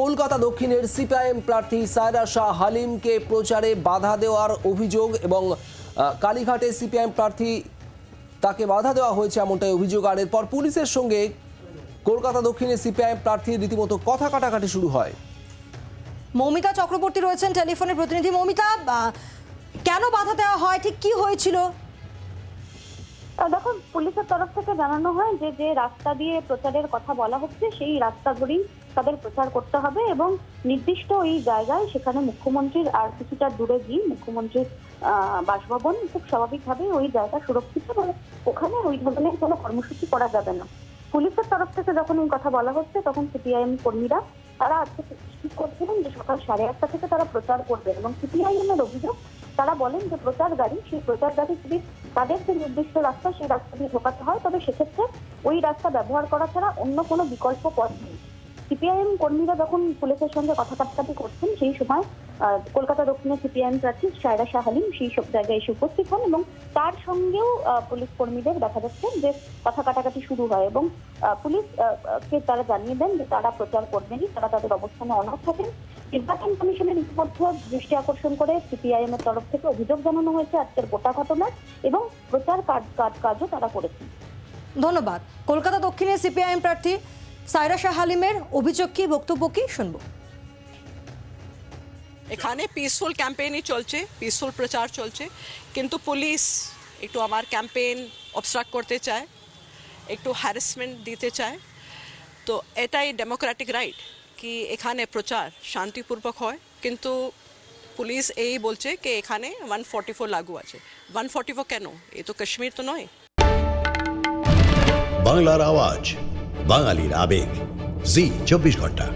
কলকাতা দক্ষিণের সিপিআইএম প্রার্থী সায়রা শাহ হালিমকে প্রচারে বাধা দেওয়ার অভিযোগ এবং কালীঘাটে সিপিআইএম প্রার্থী তাকে বাধা দেওয়া হয়েছে এমনটাই অভিযোগ। আর এরপর পুলিশের সঙ্গে কলকাতা দক্ষিণে সিপিআইএম প্রার্থীর রীতিমতো কথা কাটাকাটি শুরু হয়। মৌমিতা চক্রবর্তী রয়েছেন টেলিফোনের প্রতিনিধি। মৌমিতা কেন বাধা দেওয়া হয়? ঠিক কি হয়েছিল? দেখো, পুলিশের তরফ থেকে জানানো হয় যে যে রাস্তা দিয়ে প্রচারের কথা বলা হচ্ছে, সেই রাস্তা ধরেই তাদের প্রচার করতে হবে এবং নির্দিষ্ট ওই জায়গায় সেখানে মুখ্যমন্ত্রীর আর কিছুটা দূরে গিয়ে মুখ্যমন্ত্রীর বাসভবন খুব স্বাভাবিকভাবে ওই জায়গা সুরক্ষিত ওখানে ওই ধরনের কোনো কর্মসূচি করা যাবে না। পুলিশের তরফ থেকে যখন এই কথা বলা হচ্ছে, তখন সিপিআইএম কর্মীরা তারা আজকে ঠিক করছিলেন যে সকাল সাড়ে আটটা থেকে তারা প্রচার করবে এবং সিপিআইএম এর অভিযোগ, তারা বলেন যে প্রচার গাড়ি সেই প্রচার গাড়ি যদি তাদের যে নির্দিষ্ট রাস্তা, সেই রাস্তা দিয়ে ঢোকাতে হয়। তবে সেক্ষেত্রে ওই রাস্তা ব্যবহার করা ছাড়া অন্য কোনো বিকল্প পথ নেই। সিপিআইএম কর্মীরা যখন পুলিশের সঙ্গে কথা কাটাকাটি করছেন, সেই সময় কলকাতা দক্ষিণের সিপিআইএম প্রার্থী সায়রা শাহালিম সেই সব জায়গায় এসে উপস্থিত হন এবং তার সঙ্গেও পুলিশ কর্মীদের দেখা যাচ্ছে যে কথা কাটাকাটি শুরু হয় এবং পুলিশ কে তারা জানিয়ে দেন যে তারা প্রচার করবেনই, তারা তাদের অবস্থানে অনড় থাকেন। নির্বাচন কমিশনের ইতিমধ্যে দৃষ্টি আকর্ষণ করে সিপিআইএম এর তরফ থেকে অভিযোগ জানানো হয়েছে আজকের গোটা ঘটনা এবং প্রচার কাজ কাজ- কাজও তারা করেছেন। ধন্যবাদ। কলকাতা দক্ষিণে সিপিআইএম প্রার্থী সাইরা শাহ হালিমের অভিযোগ কি বক্তব্য কি শুনব। এখানে পিসফুল ক্যাম্পেইনই চলছে পিসফুল প্রচার চলছে কিন্তু পুলিশ একটু আমার ক্যাম্পেইন অবস্ট্রাক্ট করতে চায় একটু হ্যারাসমেন্ট দিতে চায় তো এটাই ডেমোক্রেটিক রাইট কি এখানে প্রচার শান্তিপূর্বক হয়? কিন্তু পুলিশ এই বলছে যে এখানে ওয়ান ফর্টি ফোর লাগু আছে। ওয়ান ফর্টি ফোর কেন? এ তো কাশ্মীর তো নয়। বাংলার আওয়াজ, বাঙালির আবেগ। জি, চব্বিশ ঘণ্টা।